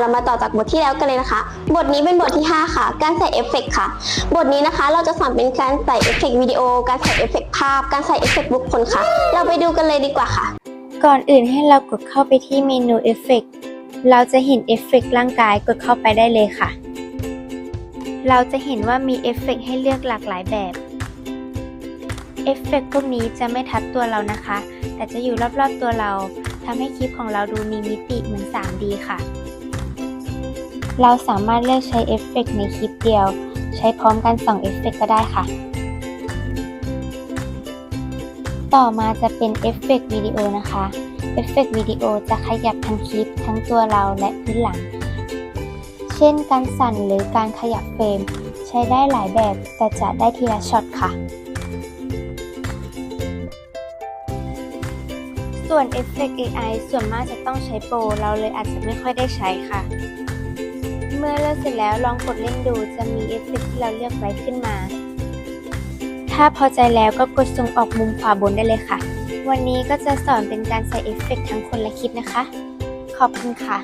เรามาต่อจากบทที่แล้วกันเลยนะคะ บทนี้เป็นบทที่ 5 ค่ะ การใส่เอฟเฟกต์ค่ะ บทนี้นะคะเราจะสอนเป็นการใส่เอฟเฟกต์วิดีโอ การใส่เอฟเฟกต์ภาพ การใส่เอฟเฟกต์บุคคลค่ะ เราไปดูกันเลยดีกว่าค่ะ ก่อนอื่นให้เรากดเข้าไปที่เมนูเอฟเฟกเราจะเห็นเอฟเฟกร่างกายกดเข้าไปได้เลยค่ะ เราจะเห็นว่ามีเอฟเฟกให้เลือกหลากหลายแบบเอฟเฟกพวกนี้จะไม่ทัดตัวเรานะคะ แต่จะอยู่รอบๆตัวเราทำให้คลิปของเราดูมีมิติเหมือน 3D ค่ะ เราสามารถเลือกใช้เอฟเฟกในคลิปเดียว ใช้พร้อมกัน2เอฟเฟกก็ได้ค่ะ ต่อมาจะเป็นเอฟเฟกต์วิดีโอนะคะเอฟเฟกต์วิดีโอจะขยับทั้งคลิปทั้งตัวเราและพื้นหลัง เช่นการสั่นหรือการขยับเฟรม ใช้ได้หลายแบบแต่จะได้ทีละช็อตค่ะ ส่วนเอฟเฟกต์ AI ส่วนมากจะต้องใช้โปร เราเลยอาจจะไม่ค่อยได้ใช้ค่ะ เมื่อเลือกเสร็จแล้วลองกดเล่นดูจะมีเอฟเฟกต์ที่เราเลือกไว้ขึ้นมา ถ้าพอใจแล้วก็กดส่งออกมุมขวาบนได้เลยค่ะ วันนี้ก็จะสอนเป็นการใส่เอฟเฟกต์ทั้งคนและคลิปนะคะ ขอบคุณค่ะ